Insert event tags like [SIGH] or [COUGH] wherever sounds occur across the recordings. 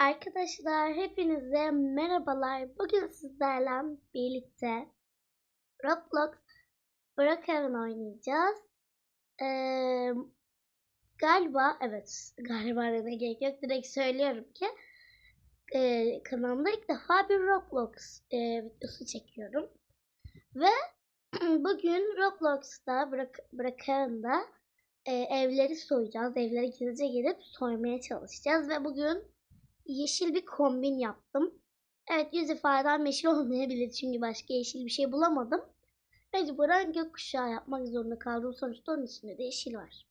Arkadaşlar hepinize merhabalar. Bugün sizlerle birlikte Roblox Brookhaven oynayacağız. Ee, galiba evet galiba demeye gerek yok. Direkt söylüyorum ki e, kanalımda ilk defa bir Roblox e, videosu çekiyorum. Ve [CLEARS THROAT] bugün Roblox'ta Brook- Brookhaven'da e, evleri soyacağız. Evlere gizlice girip soymaya çalışacağız. Ve bugün yeşil bir kombin yaptım. Evet yüz ifadem yeşil [LAUGHS] olmayabilir çünkü başka yeşil bir şey bulamadım. Mecburen gökkuşağı yapmak zorunda kaldım. Sonuçta onun içinde de yeşil var.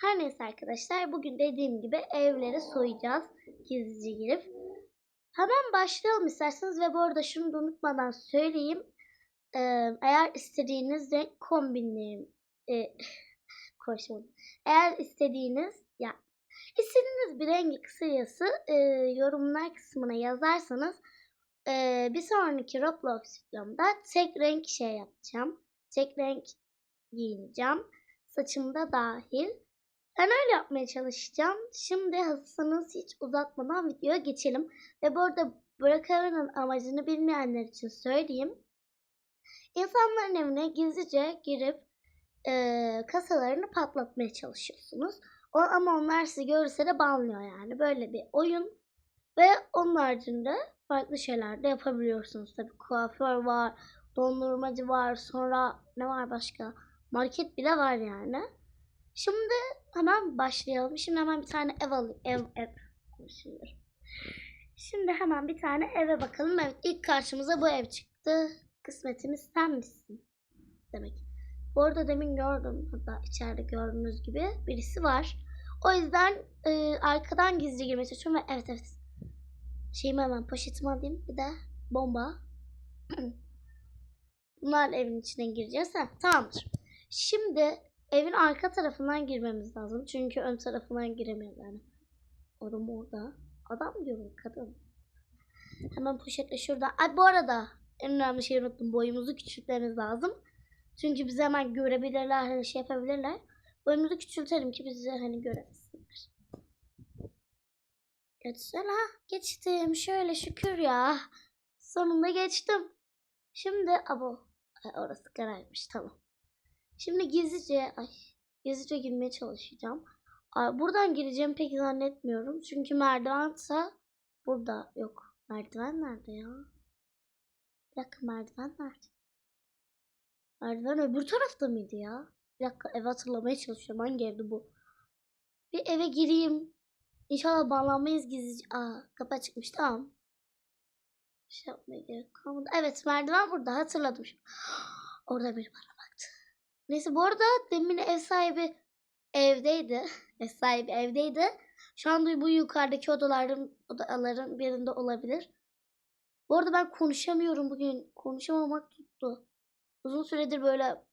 Her neyse arkadaşlar bugün dediğim gibi evleri soyacağız gizlice girip. Hemen başlayalım isterseniz ve bu arada şunu da unutmadan söyleyeyim. Eğer istediğiniz renk kombinlerim e, [LAUGHS] konuşamadım. Eğer istediğiniz İstediğiniz bir rengi kısacası e, yorumlar kısmına yazarsanız e, bir sonraki Roblox videomda tek renk şey yapacağım. Tek renk giyineceğim. Saçımda dahil. Ben öyle yapmaya çalışacağım. Şimdi hazırsanız hiç uzatmadan videoya geçelim. Ve bu arada Brookhaven'ın amacını bilmeyenler için söyleyeyim. İnsanların evine gizlice girip e, kasalarını patlatmaya çalışıyorsunuz. O, ama onlar sizi görürse de banlıyor yani. Böyle bir oyun. Ve onun haricinde farklı şeyler de yapabiliyorsunuz. Tabii kuaför var, dondurmacı var, sonra ne var başka? Market bile var yani. Şimdi hemen başlayalım. Şimdi hemen bir tane ev alayım. Ev, ev. Konuşuyorum. Şimdi hemen bir tane eve bakalım. Evet ilk karşımıza bu ev çıktı. Kısmetimiz sen misin? Demek. Bu arada demin gördüm. Hatta içeride gördüğünüz gibi birisi var. O yüzden e, arkadan gizli girmeye çalışıyorum ve evet evet. Şeyimi hemen poşetime alayım. Bir de bomba. [CLEARS THROAT] Bunlarla evin içine gireceğiz. Heh, tamamdır. Şimdi evin arka tarafından girmemiz lazım. Çünkü ön tarafından giremiyoruz yani. Adam orada. Adam diyorum kadın. Hemen poşetle şurada. Ay bu arada en önemli şeyi unuttum. Boyumuzu küçültmemiz lazım. Çünkü bizi hemen görebilirler, hani şey yapabilirler. Boyumuzu küçültelim ki bizi hani görebilsinler. Geçsene. Geçtim. Şöyle şükür ya. Sonunda geçtim. Şimdi abo. Ay, orası karaymış tamam. Şimdi gizlice ay gizlice girmeye çalışacağım. Ay, buradan gireceğimi pek zannetmiyorum. Çünkü merdivense burada yok. Merdiven nerede ya? Bir merdiven nerede? Merdiven öbür tarafta mıydı ya? Bir dakika ev hatırlamaya çalışıyorum. Hangi evdi bu? Bir eve gireyim. İnşallah bağlanmayız gizlice. Aa kapı açıkmış tamam. Şey yapmaya gerek kalmadı. Evet merdiven burada hatırladım. [GASPS] Orada biri bana baktı. Neyse bu arada demin ev sahibi evdeydi. [LAUGHS] Ev sahibi evdeydi. Şu anda bu yukarıdaki odaların odaların birinde olabilir. Bu arada ben konuşamıyorum bugün. Konuşamamak tuttu. Uzun süredir böyle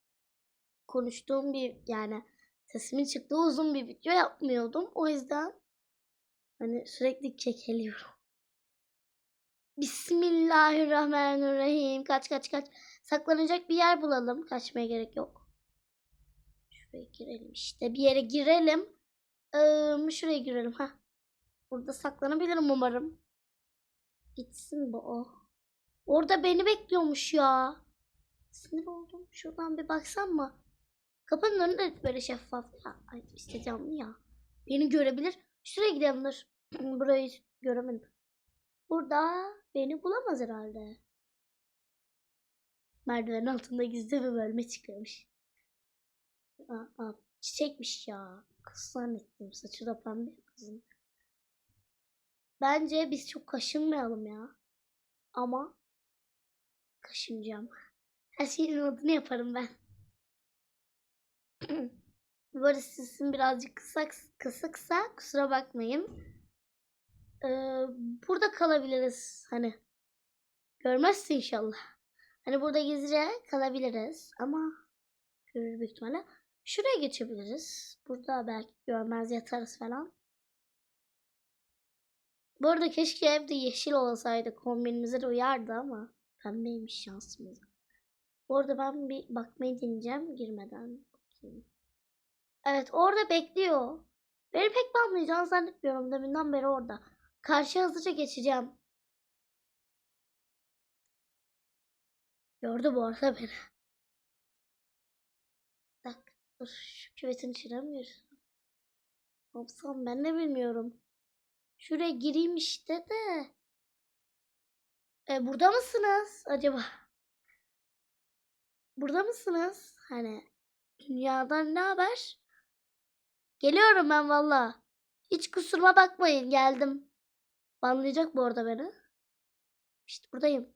konuştuğum bir yani sesimin çıktığı uzun bir video yapmıyordum. O yüzden hani sürekli kekeliyorum. Bismillahirrahmanirrahim. Kaç kaç kaç. Saklanacak bir yer bulalım. Kaçmaya gerek yok. Şuraya girelim işte. Bir yere girelim. Ee, şuraya girelim. ha. Burada saklanabilirim umarım. Gitsin bu o. Orada beni bekliyormuş ya. Sinir oldum. Şuradan bir baksam mı? Kapının önü de böyle şeffaf. Ya, ay işte camlı ya. Beni görebilir. Şuraya gidelim dur. [CLEARS THROAT] Burayı göremedim. Burada beni bulamaz herhalde. Merdivenin altında gizli bir bölme çıkıyormuş. Aa, aa, çiçekmiş ya. Kız zannettim. Saçı da pembe kızın. Bence biz çok kaşınmayalım ya. Ama kaşınacağım. Her şeyin adını yaparım ben. [CLEARS THROAT] Bu arada sesim birazcık kısa, kısıksa kusura bakmayın. Ee, burada kalabiliriz hani. Görmezsin inşallah. Hani burada gizlice kalabiliriz ama görür büyük ihtimalle. Şuraya geçebiliriz. Burada belki görmez yatarız falan. Bu arada keşke evde yeşil olsaydı kombinimize de uyardı ama pembeymiş şansımız. Bu arada ben bir bakmayı deneyeceğim girmeden. Bakayım. Evet orada bekliyor. Beni pek banlayacağını zannetmiyorum. Deminden beri orada. Karşı hızlıca geçeceğim. Gördü bu arada beni. Dakika dur şu küvetin içine mi girsem? Yapsam ben de bilmiyorum. Şuraya gireyim işte de. E, burada mısınız acaba? Burada mısınız? Hani dünyadan ne haber? Geliyorum ben valla. Hiç kusuruma bakmayın geldim. Banlayacak bu arada beni. İşte buradayım.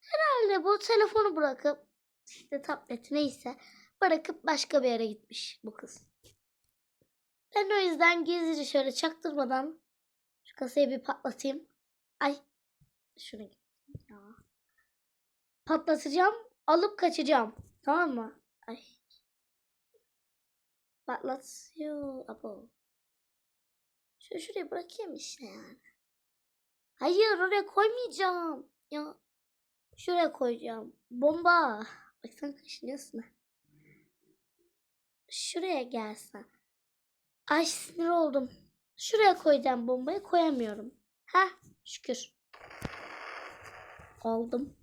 Herhalde bu telefonu bırakıp işte tableti neyse bırakıp başka bir yere gitmiş bu kız. Ben o yüzden gizlice şöyle çaktırmadan şu kasayı bir patlatayım. Ay şunu. Patlatacağım, alıp kaçacağım. Tamam mı? Ay. Patlatıyor. Abo. Şöyle şuraya bırakayım işte yani. Hayır oraya koymayacağım. Ya şuraya koyacağım. Bomba. Bak sen kaşınıyorsun. Şuraya gelsen. Ay sinir oldum. Şuraya koyacağım bombayı koyamıyorum. Ha şükür. Aldım.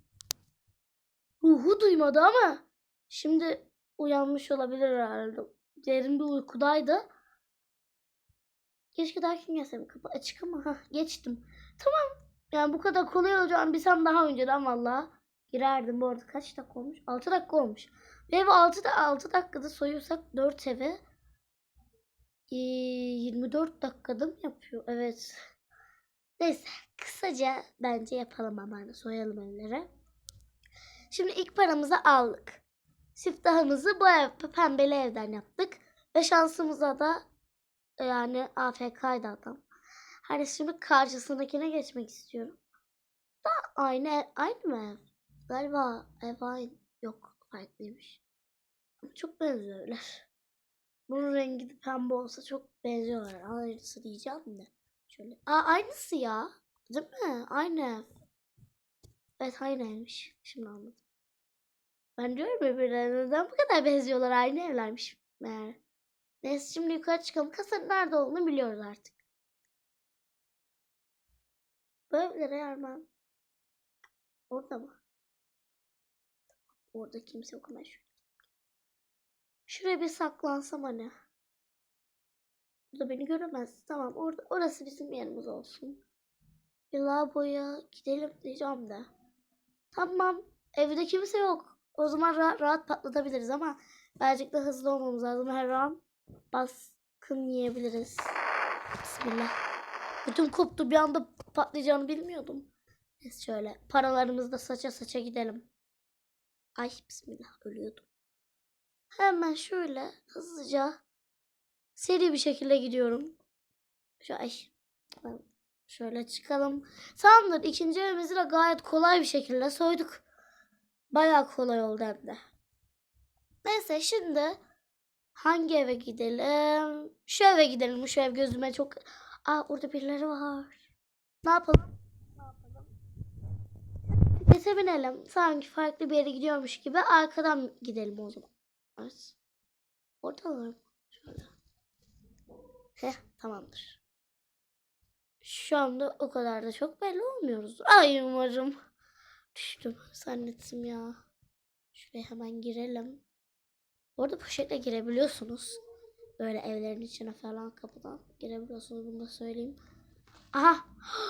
Ruhu duymadı ama şimdi uyanmış olabilir herhalde. Derin bir uykudaydı. Keşke daha kim gelsem. Kapı açık ama ha geçtim. Tamam. Yani bu kadar kolay olacağını bilsem daha önceden valla girerdim. Bu arada kaç dakika olmuş? 6 dakika olmuş. Ve evi 6, da 6 dakikada soyuyorsak 4 evi ee, 24 dakikada mı yapıyor? Evet. Neyse kısaca bence yapalım ama hani soyalım evleri. Şimdi ilk paramızı aldık. Siftahımızı bu ev pembeli evden yaptık. Ve şansımıza da yani AFK'ydı adam. Hani şimdi karşısındakine geçmek istiyorum. Da aynı ev, aynı mı ev? Galiba ev aynı. Yok farklıymış. Çok benziyorlar. Bunun rengi de pembe olsa çok benziyorlar. Aynısı diyeceğim de. Şöyle. Aa aynısı ya. Değil mi? Aynı ev. Evet aynıymış. Şimdi anladım. Ben diyorum birbirlerine neden bu kadar benziyorlar? Aynı evlermiş meğer. Neyse şimdi yukarı çıkalım. Kasanın nerede olduğunu biliyoruz artık. Bu evlere yarmam. Orada mı? Orada kimse yok ama şuraya. Şuraya bir saklansam hani. Burada beni göremez. Tamam orada, orası bizim yerimiz olsun. Bir lavaboya gidelim diyeceğim de. Tamam. Evde kimse yok. O zaman rahat, rahat patlatabiliriz ama birazcık da hızlı olmamız lazım. Her an baskın yiyebiliriz. Bismillah. Bütün koptu bir anda patlayacağını bilmiyordum. Neyse şöyle paralarımızı da saça saça gidelim. Ay bismillah ölüyordum. Hemen şöyle hızlıca seri bir şekilde gidiyorum. Şu ay ben şöyle çıkalım. Tamamdır ikinci evimizi de gayet kolay bir şekilde soyduk. Bayağı kolay oldu hem de. Neyse şimdi hangi eve gidelim? Şu eve gidelim. Şu ev gözüme çok... Aa orada birileri var. Ne yapalım? Ne? Bisiklete binelim. Sanki farklı bir yere gidiyormuş gibi arkadan gidelim o zaman. Evet. Oradalar mı? Şöyle. Heh tamamdır. Şu anda o kadar da çok belli olmuyoruz. Ay umarım. Düştüm zannettim ya. Şuraya hemen girelim. Orada poşetle girebiliyorsunuz. Böyle evlerin içine falan kapıdan girebiliyorsunuz. Bunu da söyleyeyim. Aha.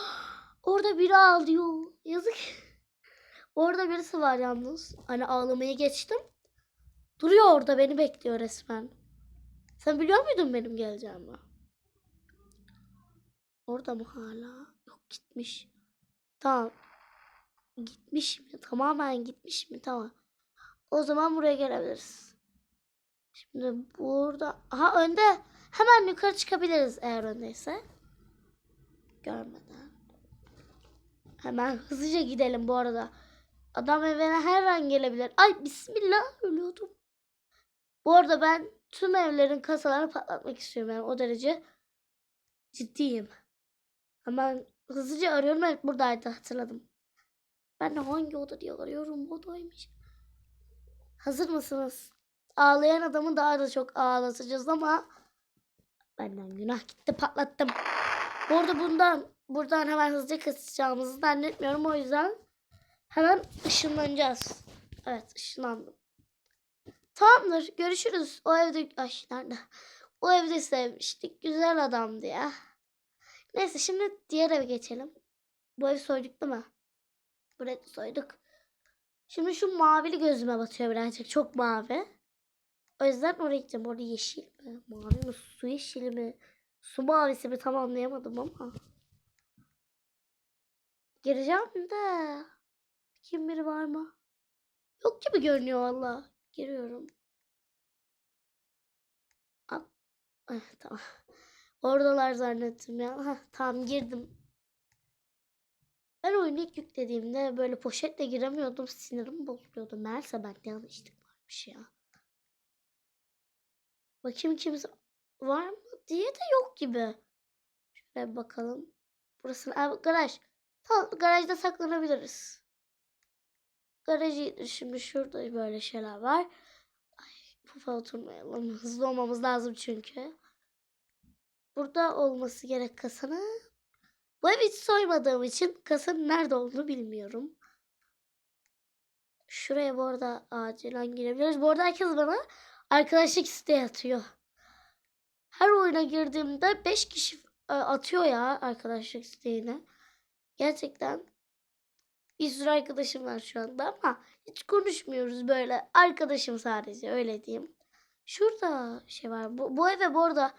[GASPS] Orada biri ağlıyor. Yazık. [LAUGHS] Orada birisi var yalnız. Hani ağlamayı geçtim. Duruyor orada beni bekliyor resmen. Sen biliyor muydun benim geleceğimi? Orada mı hala? Yok gitmiş. Tamam. Gitmiş mi? Tamamen gitmiş mi? Tamam. O zaman buraya gelebiliriz. Şimdi burada. Aha önde. Hemen yukarı çıkabiliriz eğer öndeyse. Görmeden. Hemen hızlıca gidelim bu arada. Adam evine her an gelebilir. Ay bismillah ölüyordum. Bu arada ben tüm evlerin kasalarını patlatmak istiyorum. Yani o derece ciddiyim. Hemen hızlıca arıyorum. Evet buradaydı hatırladım. Ben de hangi oda diye arıyorum. Odaymış. Hazır mısınız? Ağlayan adamı daha da çok ağlatacağız ama Benden günah gitti patlattım. Bu arada bundan buradan hemen hızlıca kaçacağımızı zannetmiyorum. O yüzden hemen ışınlanacağız. Evet ışınlandım. Tamamdır görüşürüz. O evde ay nerede? O evde sevmiştik. Güzel adamdı ya. Neyse şimdi diğer eve geçelim. Bu evi soyduk değil mi? Burayı soyduk. Şimdi şu mavili gözüme batıyor birazcık. Çok mavi. O yüzden oraya gideceğim. Orada yeşil mi? Mavi mi? Su yeşili mi? Su mavisi mi? Tam anlayamadım ama. Gireceğim de. Kim biri var mı? Yok gibi görünüyor valla. Giriyorum. Al. Eh, tamam. Oradalar zannettim ya. Heh, tamam girdim. Ben oyunu ilk yüklediğimde böyle poşetle giremiyordum. Sinirim bozuluyordu. Meğerse bende yanlışlık varmış ya. Bakayım kimse var mı diye de yok gibi. Şöyle bakalım. Burası Aa, garaj. Tamam garajda saklanabiliriz. Garajı şimdi şurada böyle şeyler var. Ay pufa oturmayalım. Hızlı olmamız lazım çünkü. Burada olması gerek kasanın. Bu evi hiç soymadığım için kasanın nerede olduğunu bilmiyorum. Şuraya bu arada acilen girebiliriz. Bu arada herkes bana arkadaşlık isteği atıyor. Her oyuna girdiğimde 5 kişi e, atıyor ya arkadaşlık isteğini. Gerçekten bir sürü arkadaşım var şu anda ama hiç konuşmuyoruz böyle. Arkadaşım sadece öyle diyeyim. Şurada şey var. Bu, bu eve bu arada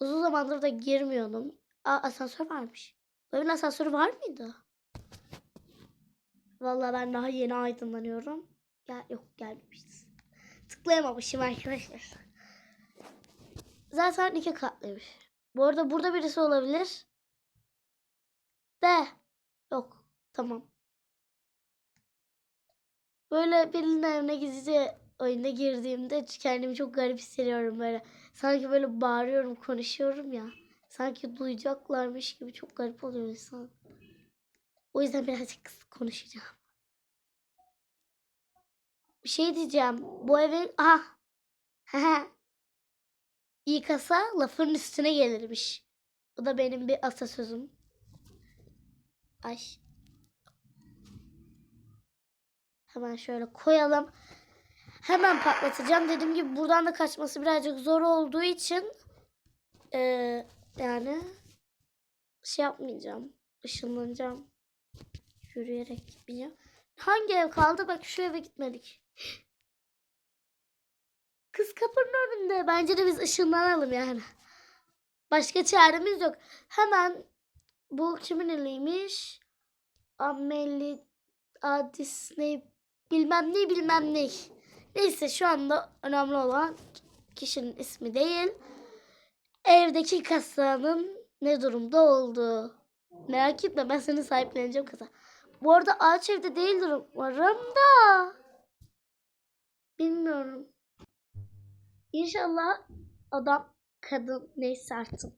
uzun zamandır da girmiyordum. Aa, asansör varmış. Bu evin asansörü var mıydı? Vallahi ben daha yeni aydınlanıyorum. Gel, yok gelmemişiz. Tıklayamamışım arkadaşlar. Zaten iki katlıymış. Bu arada burada birisi olabilir. De. Yok. Tamam. Böyle birinin evine gizlice oyuna girdiğimde kendimi çok garip hissediyorum böyle. Sanki böyle bağırıyorum, konuşuyorum ya. Sanki duyacaklarmış gibi çok garip oluyor insan. O yüzden birazcık kısık konuşacağım. Bir şey diyeceğim. Bu evin... Ah! İyi kasa lafın üstüne gelirmiş. Bu da benim bir atasözüm. Ay. Hemen şöyle koyalım. Hemen patlatacağım. Dediğim gibi buradan da kaçması birazcık zor olduğu için eee, yani şey yapmayacağım. Işınlanacağım. Yürüyerek gitmeyeceğim. Hangi ev kaldı? Bak şu eve gitmedik. Kız kapının önünde. Bence de biz ışınlanalım yani. Başka çaremiz yok. Hemen bu kimin eliymiş? Ameli Adis ne bilmem ne bilmem ne. Neyse şu anda önemli olan kişinin ismi değil. Evdeki kasanın ne durumda olduğu. Merak etme ben seni sahipleneceğim kasa. Bu arada ağaç evde değildir umarım da. Bilmiyorum. İnşallah adam, kadın neyse artık.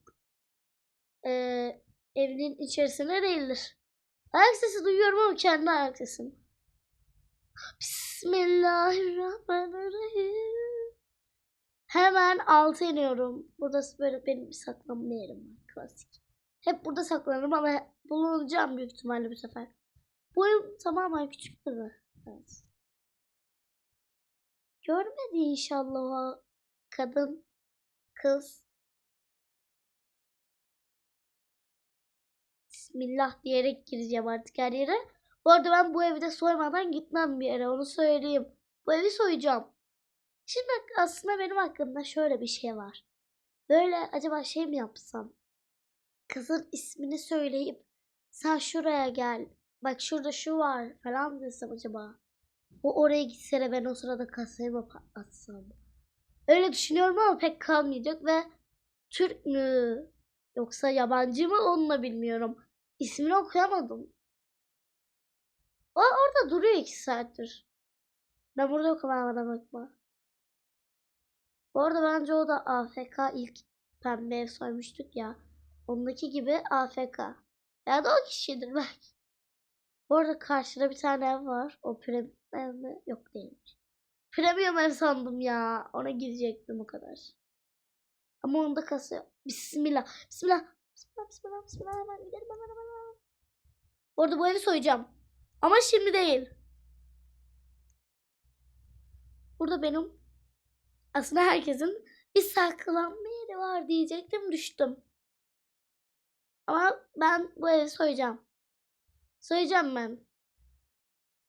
Ee, evinin içerisinde değildir. Ayak sesi duyuyorum ama kendi ayak sesim. Bismillahirrahmanirrahim. Hemen alta iniyorum. Burası böyle benim bir saklanma yerim var. Klasik. Hep burada saklanırım ama bulunacağım büyük ihtimalle bu sefer. Boyum tamamen küçük değil? Evet. Görmedi inşallah o kadın, kız. Bismillah diyerek gireceğim artık her yere. Bu arada ben bu evde soymadan gitmem bir yere onu söyleyeyim. Bu evi soyacağım. Şimdi aslında benim hakkımda şöyle bir şey var. Böyle acaba şey mi yapsam? Kızın ismini söyleyip sen şuraya gel. Bak şurada şu var falan desem acaba. O oraya gitse de ben o sırada kasayı mı patlatsam? Öyle düşünüyorum ama pek kalmayacak ve Türk mü yoksa yabancı mı onu da bilmiyorum. İsmini okuyamadım. O orada duruyor iki saattir. Ben burada okumaya bakma. Bu arada bence o da AFK ilk pembe ev soymuştuk ya. Ondaki gibi AFK. Ya da o kişidir belki. Bu arada karşıda bir tane ev var. O premium ev mi? Yok değilmiş. Premium ev sandım ya. Ona girecektim o kadar. Ama onda kasıyor. Bismillah. Bismillah. Bismillah. Bismillah. Bismillah. Hemen gidelim hemen hemen. hemen. Orada bu evi soyacağım. Ama şimdi değil. Burada benim aslında herkesin bir saklanma yeri var diyecektim düştüm. Ama ben bu evi soyacağım. Soyacağım ben.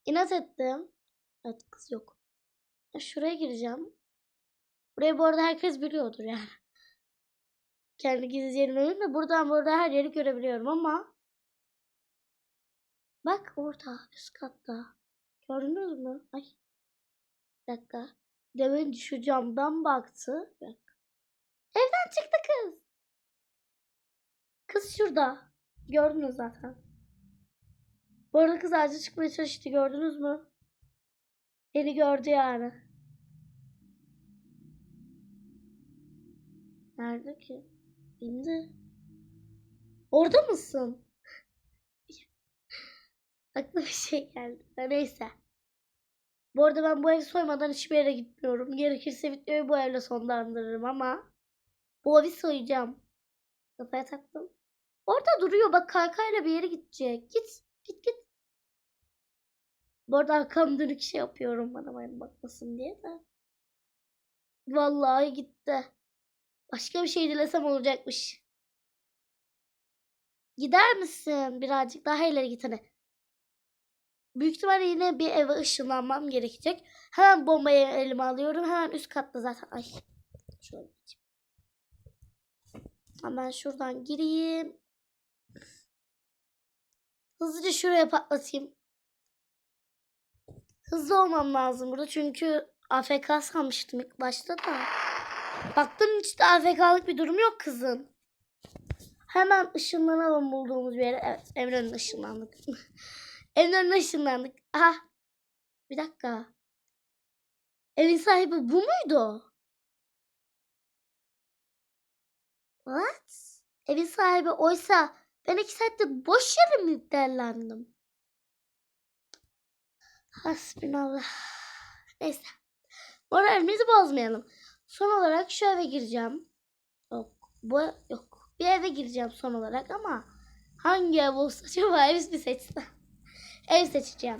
İnat ettim. Evet kız yok. Ya Şuraya gireceğim. Burayı bu arada herkes biliyordur yani. [LAUGHS] Kendi gizli yerimi de buradan burada her yeri görebiliyorum ama Bak orada üst katta. Gördünüz mü? Ay. Bir dakika. Demin şu camdan baktı. Dakika. Evden çıktı kız. Kız şurada. Gördünüz zaten. Bu arada kız ağaca çıkmaya çalıştı. Gördünüz mü? Beni gördü yani. Nerede ki? İndi. Orada mısın? Aklıma bir şey geldi. Neyse. Bu arada ben bu evi soymadan hiçbir yere gitmiyorum. Gerekirse videoyu bu evle sonlandırırım ama bu evi soyacağım. Kafaya taktım. Orada duruyor bak kaykayla bir yere gidecek. Git git git. Bu arada arkam dönük şey yapıyorum bana bana bakmasın diye de. Vallahi gitti. Başka bir şey dilesem olacakmış. Gider misin? Birazcık daha ileri git hadi. Büyük ihtimalle yine bir eve ışınlanmam gerekecek. Hemen bombayı elime alıyorum. Hemen üst katta zaten. Ay. Şöyle. Hemen şuradan gireyim. Hızlıca şuraya patlatayım. Hızlı olmam lazım burada çünkü AFK sanmıştım ilk başta da. Baktım hiç de AFK'lık bir durum yok kızın. Hemen ışınlanalım bulduğumuz bir yere. Evet önüne ışınlandık. [LAUGHS] evin önüne ışınlandık. Aha. Bir dakika. Evin sahibi bu muydu? What? Evin sahibi oysa ben iki saatte boş yere mi yüklendim? Hasbinallah. Neyse. Moralimizi bozmayalım. Son olarak şu eve gireceğim. Yok. Bu yok. Bir eve gireceğim son olarak ama hangi ev olsa [LAUGHS] acaba ev mi? Ev seçeceğim.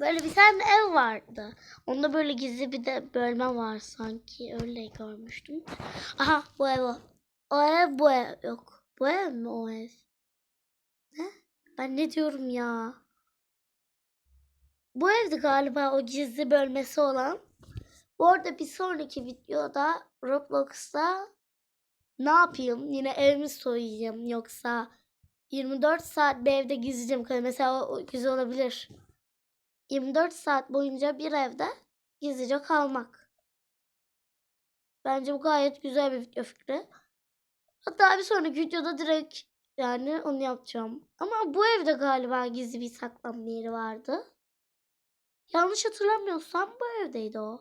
Böyle bir tane ev vardı. Onda böyle gizli bir de bölme var sanki. Öyle görmüştüm. Aha bu ev o. O ev bu ev. Yok. Bu ev mi o ev? Ne? Ben ne diyorum ya? Bu evde galiba o gizli bölmesi olan. Bu arada bir sonraki videoda Roblox'ta ne yapayım? Yine evimi soyayım yoksa 24 saat bir evde kalayım? Mesela o, güzel olabilir. 24 saat boyunca bir evde gizlice kalmak. Bence bu gayet güzel bir video fikri. Hatta bir sonraki videoda direkt yani onu yapacağım. Ama bu evde galiba gizli bir saklanma yeri vardı. Yanlış hatırlamıyorsam bu evdeydi o.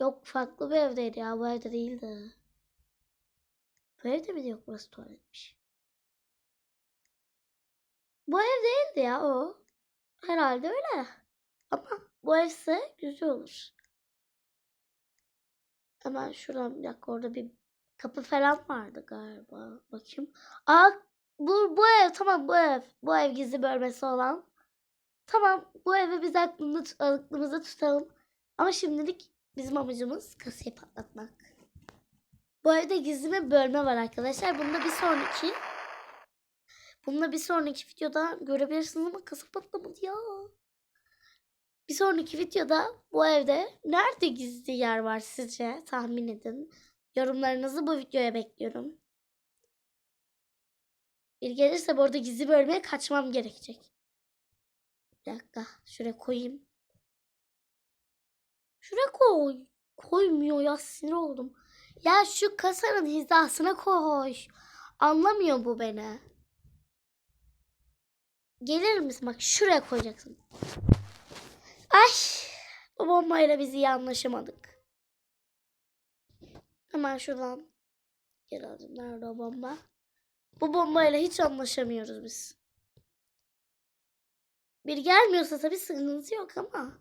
Yok farklı bir evdeydi ya bu evde değildi. Bu evde mi yok burası tuvaletmiş. Bu ev değildi ya o. Herhalde öyle. Ama bu evse güzel olur. Hemen şuradan bir dakika orada bir kapı falan vardı galiba. Bakayım. Aa bu, bu ev tamam bu ev. Bu ev gizli bölmesi olan. Tamam bu evi biz aklımda, aklımızda tutalım. Ama şimdilik bizim amacımız kasayı patlatmak. Bu evde gizli bir bölme var arkadaşlar. Bunda bir sonraki Bunda bir sonraki videoda görebilirsiniz ama kasa patlamadı ya. Bir sonraki videoda bu evde nerede gizli yer var sizce? Tahmin edin. Yorumlarınızı bu videoya bekliyorum. Bir gelirse bu arada gizli bölmeye kaçmam gerekecek. Bir dakika. Şuraya koyayım. Şuraya koy. Koymuyor ya sinir oldum. Ya şu kasanın hizasına koy. Anlamıyor bu beni. Gelir misin? Bak şuraya koyacaksın. Ay. Bu bombayla biz iyi anlaşamadık. Hemen şuradan. Geri alacağım. Nerede o bomba? Bu bombayla hiç anlaşamıyoruz biz. Bir gelmiyorsa tabii sıkıntı yok ama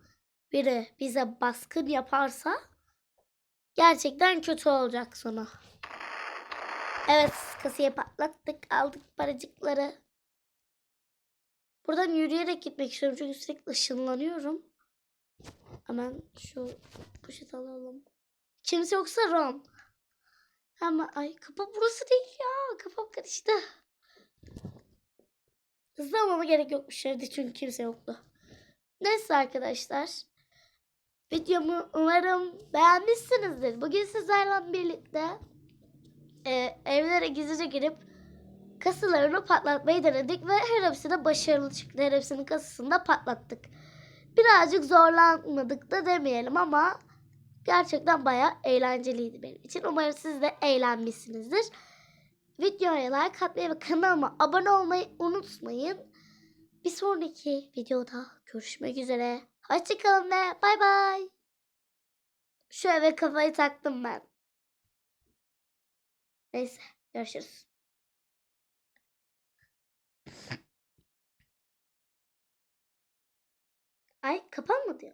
biri bize baskın yaparsa gerçekten kötü olacak sonu. Evet kasayı patlattık aldık paracıkları. Buradan yürüyerek gitmek istiyorum çünkü sürekli ışınlanıyorum. Hemen şu poşet alalım. Kimse yoksa Ron. Ama ay kapı burası değil ya. Kafam karıştı. Hızlı olmama gerek yokmuş evde çünkü kimse yoktu. Neyse arkadaşlar. Videomu umarım beğenmişsinizdir. Bugün sizlerle birlikte e, evlere gizlice girip kasalarını patlatmayı denedik ve her hepsine başarılı çıktı. Her hepsinin kasasını da patlattık. Birazcık zorlanmadık da demeyelim ama gerçekten bayağı eğlenceliydi benim için. Umarım siz de eğlenmişsinizdir. Videoya like atmayı ve kanalıma abone olmayı unutmayın. Bir sonraki videoda görüşmek üzere. Hoşçakalın ve bay bay. Şu eve kafayı taktım ben. Neyse görüşürüz. Ay kapanmadı ya.